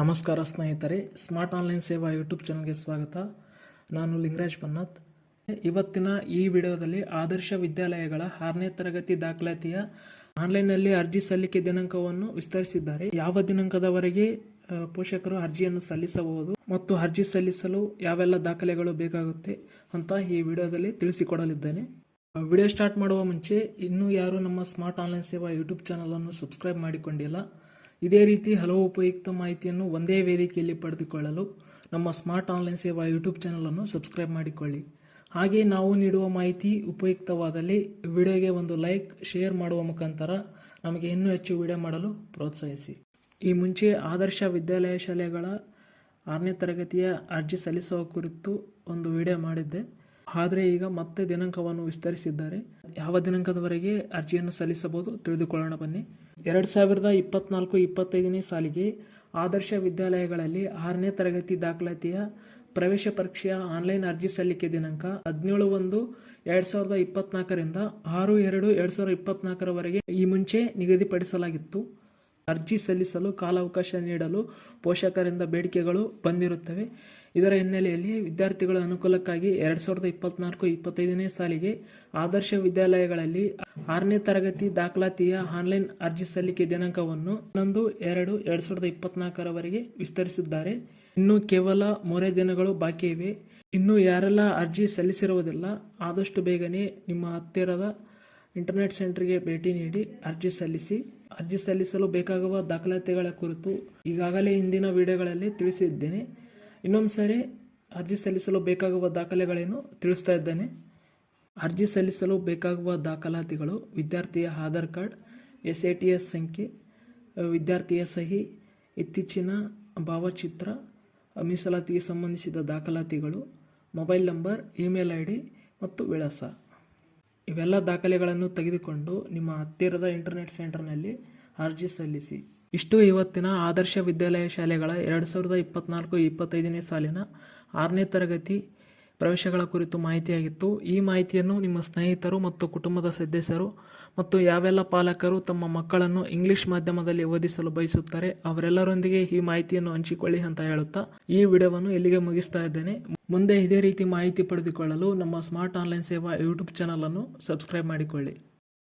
ನಮಸ್ಕಾರ ಸ್ನೇಹಿತರೆ, smart online Seva YouTube ಚಾನಲ್ಗೆ ಸ್ವಾಗತ. ನಾನು ಲಿಂಗರಾಜ್ ಪನ್ನತ್. ಇವತ್ತಿನ ಈ ವಿಡಿಯೋದಲ್ಲಿ ಆದರ್ಶ ವಿದ್ಯಾಲಯಗಳ ಆರನೇ ತರಗತಿ ದಾಖಲಾತಿಯ ಆನ್ಲೈನ್ನಲ್ಲಿ ಅರ್ಜಿ ಸಲ್ಲಿಕೆ ದಿನಾಂಕವನ್ನು ವಿಸ್ತರಿಸಿದ್ದಾರೆ. ಯಾವ ದಿನಾಂಕದವರೆಗೆ ಪೋಷಕರು ಅರ್ಜಿಯನ್ನು ಸಲ್ಲಿಸಬಹುದು ಮತ್ತು ಅರ್ಜಿ ಸಲ್ಲಿಸಲು ಯಾವೆಲ್ಲ ದಾಖಲೆಗಳು ಬೇಕಾಗುತ್ತೆ ಅಂತ ಈ ವಿಡಿಯೋದಲ್ಲಿ ತಿಳಿಸಿಕೊಡಲಿದ್ದೇನೆ. ವಿಡಿಯೋ ಸ್ಟಾರ್ಟ್ ಮಾಡುವ ಮುಂಚೆ, ಇನ್ನೂ ಯಾರು ನಮ್ಮ ಸ್ಮಾರ್ಟ್ ಆನ್ಲೈನ್ ಸೇವಾ ಯೂಟ್ಯೂಬ್ ಚಾನಲನ್ನು ಸಬ್ಸ್ಕ್ರೈಬ್ ಮಾಡಿಕೊಂಡಿಲ್ಲ ಇದೇ ರೀತಿ ಹಲವು ಉಪಯುಕ್ತ ಮಾಹಿತಿಯನ್ನು ಒಂದೇ ವೇದಿಕೆಯಲ್ಲಿ ಪಡೆದುಕೊಳ್ಳಲು ನಮ್ಮ ಸ್ಮಾರ್ಟ್ ಆನ್ಲೈನ್ ಸೇವಾ ಯೂಟ್ಯೂಬ್ ಚಾನಲನ್ನು ಸಬ್ಸ್ಕ್ರೈಬ್ ಮಾಡಿಕೊಳ್ಳಿ. ಹಾಗೆ ನಾವು ನೀಡುವ ಮಾಹಿತಿ ಉಪಯುಕ್ತವಾದಲ್ಲಿ ವಿಡಿಯೋಗೆ ಒಂದು ಲೈಕ್, ಶೇರ್ ಮಾಡುವ ಮುಖಾಂತರ ನಮಗೆ ಇನ್ನೂ ಹೆಚ್ಚು ವಿಡಿಯೋ ಮಾಡಲು ಪ್ರೋತ್ಸಾಹಿಸಿ. ಈ ಮುಂಚೆ ಆದರ್ಶ ವಿದ್ಯಾಲಯ ಶಾಲೆಗಳ ಆರನೇ ತರಗತಿಯ ಅರ್ಜಿ ಸಲ್ಲಿಸುವ ಕುರಿತು ಒಂದು ವಿಡಿಯೋ ಮಾಡಿದ್ದೆ. ಆದರೆ ಈಗ ಮತ್ತೆ ದಿನಾಂಕವನ್ನು ವಿಸ್ತರಿಸಿದ್ದಾರೆ. ಯಾವ ದಿನಾಂಕದವರೆಗೆ ಅರ್ಜಿಯನ್ನು ಸಲ್ಲಿಸಬಹುದು ತಿಳಿದುಕೊಳ್ಳೋಣ ಬನ್ನಿ. ಎರಡು ಸಾವಿರದ ಇಪ್ಪತ್ನಾಲ್ಕು ಇಪ್ಪತ್ತೈದನೇ ಸಾಲಿಗೆ ಆದರ್ಶ ವಿದ್ಯಾಲಯಗಳಲ್ಲಿ ಆರನೇ ತರಗತಿ ದಾಖಲಾತಿಯ ಪ್ರವೇಶ ಪರೀಕ್ಷೆಯ ಆನ್ಲೈನ್ ಅರ್ಜಿ ಸಲ್ಲಿಕೆ ದಿನಾಂಕ ಹದಿನೇಳು ಒಂದು ಎರಡು ಸಾವಿರದ ಇಪ್ಪತ್ನಾಲ್ಕರಿಂದ ಆರು ಎರಡು ಎರಡು ಸಾವಿರದ ಇಪ್ಪತ್ನಾಲ್ಕರವರೆಗೆ ಈ ಮುಂಚೆ ನಿಗದಿಪಡಿಸಲಾಗಿತ್ತು. ಅರ್ಜಿ ಸಲ್ಲಿಸಲು ಕಾಲಾವಕಾಶ ನೀಡಲು ಪೋಷಕರಿಂದ ಬೇಡಿಕೆಗಳು ಬಂದಿರುತ್ತವೆ. ಇದರ ಹಿನ್ನೆಲೆಯಲ್ಲಿ ವಿದ್ಯಾರ್ಥಿಗಳ ಅನುಕೂಲಕ್ಕಾಗಿ ಎರಡು ಸಾವಿರದ ಇಪ್ಪತ್ನಾಲ್ಕು ಇಪ್ಪತ್ತೈದನೇ ಸಾಲಿಗೆ ಆದರ್ಶ ವಿದ್ಯಾಲಯಗಳಲ್ಲಿ ಆರನೇ ತರಗತಿ ದಾಖಲಾತಿಯ ಆನ್ಲೈನ್ ಅರ್ಜಿ ಸಲ್ಲಿಕೆ ದಿನಾಂಕವನ್ನು ಹನ್ನೊಂದು ಎರಡು ಎರಡು ಸಾವಿರದ ಇಪ್ಪತ್ನಾಲ್ಕರವರೆಗೆ ವಿಸ್ತರಿಸಿದ್ದಾರೆ. ಇನ್ನು ಕೇವಲ ಮೂರೇ ದಿನಗಳು ಬಾಕಿ ಇವೆ. ಇನ್ನು ಯಾರೆಲ್ಲ ಅರ್ಜಿ ಸಲ್ಲಿಸಿರುವುದಿಲ್ಲ, ಆದಷ್ಟು ಬೇಗನೆ ನಿಮ್ಮ ಹತ್ತಿರದ ಇಂಟರ್ನೆಟ್ ಸೆಂಟರ್ಗೆ ಭೇಟಿ ನೀಡಿ ಅರ್ಜಿ ಸಲ್ಲಿಸಿ. ಅರ್ಜಿ ಸಲ್ಲಿಸಲು ಬೇಕಾಗುವ ದಾಖಲಾತಿಗಳ ಕುರಿತು ಈಗಾಗಲೇ ಹಿಂದಿನ ವಿಡಿಯೋಗಳಲ್ಲಿ ತಿಳಿಸಿದ್ದೇನೆ. ಇನ್ನೊಂದು ಸಾರಿ ಅರ್ಜಿ ಸಲ್ಲಿಸಲು ಬೇಕಾಗುವ ದಾಖಲೆಗಳೇನು ತಿಳಿಸ್ತಾ ಇದ್ದೇನೆ. ಅರ್ಜಿ ಸಲ್ಲಿಸಲು ಬೇಕಾಗುವ ದಾಖಲಾತಿಗಳು ವಿದ್ಯಾರ್ಥಿಯ Aadhaar card S A T S ಸಂಖ್ಯೆ, ವಿದ್ಯಾರ್ಥಿಯ ಸಹಿ, ಇತ್ತೀಚಿನ ಭಾವಚಿತ್ರ, ಮೀಸಲಾತಿಗೆ ಸಂಬಂಧಿಸಿದ ದಾಖಲಾತಿಗಳು, mobile number, email I D ಮತ್ತು ವಿಳಾಸ. ಇವೆಲ್ಲ ದಾಖಲೆಗಳನ್ನು ತೆಗೆದುಕೊಂಡು ನಿಮ್ಮ ಹತ್ತಿರದ ಇಂಟರ್ನೆಟ್ ಸೆಂಟರ್ನಲ್ಲಿ ಅರ್ಜಿ ಸಲ್ಲಿಸಿ. ಇಷ್ಟು ಇವತ್ತಿನ ಆದರ್ಶ ವಿದ್ಯಾಲಯ ಶಾಲೆಗಳ ಎರಡು ಸಾವಿರದ ಇಪ್ಪತ್ನಾಲ್ಕು ಇಪ್ಪತ್ತೈದನೇ ಸಾಲಿನ ಆರನೇ ತರಗತಿ ಪ್ರವೇಶಗಳ ಕುರಿತು ಮಾಹಿತಿಯಾಗಿತ್ತು. ಈ ಮಾಹಿತಿಯನ್ನು ನಿಮ್ಮ ಸ್ನೇಹಿತರು ಮತ್ತು ಕುಟುಂಬದ ಸದಸ್ಯರು ಮತ್ತು ಯಾವೆಲ್ಲ ಪಾಲಕರು ತಮ್ಮ ಮಕ್ಕಳನ್ನು ಇಂಗ್ಲಿಷ್ ಮಾಧ್ಯಮದಲ್ಲಿ ಓದಿಸಲು ಬಯಸುತ್ತಾರೆ, ಅವರೆಲ್ಲರೊಂದಿಗೆ ಈ ಮಾಹಿತಿಯನ್ನು ಹಂಚಿಕೊಳ್ಳಿ ಅಂತ ಹೇಳುತ್ತಾ ಈ ವಿಡಿಯೋವನ್ನು ಇಲ್ಲಿಗೆ ಮುಗಿಸ್ತಾ ಇದ್ದೇನೆ. ಮುಂದೆ ಇದೇ ರೀತಿ ಮಾಹಿತಿ ಪಡೆದುಕೊಳ್ಳಲು ನಮ್ಮ ಸ್ಮಾರ್ಟ್ ಆನ್ಲೈನ್ ಸೇವಾ ಯೂಟ್ಯೂಬ್ ಚಾನಲನ್ನು ಸಬ್ಸ್ಕ್ರೈಬ್ ಮಾಡಿಕೊಳ್ಳಿ.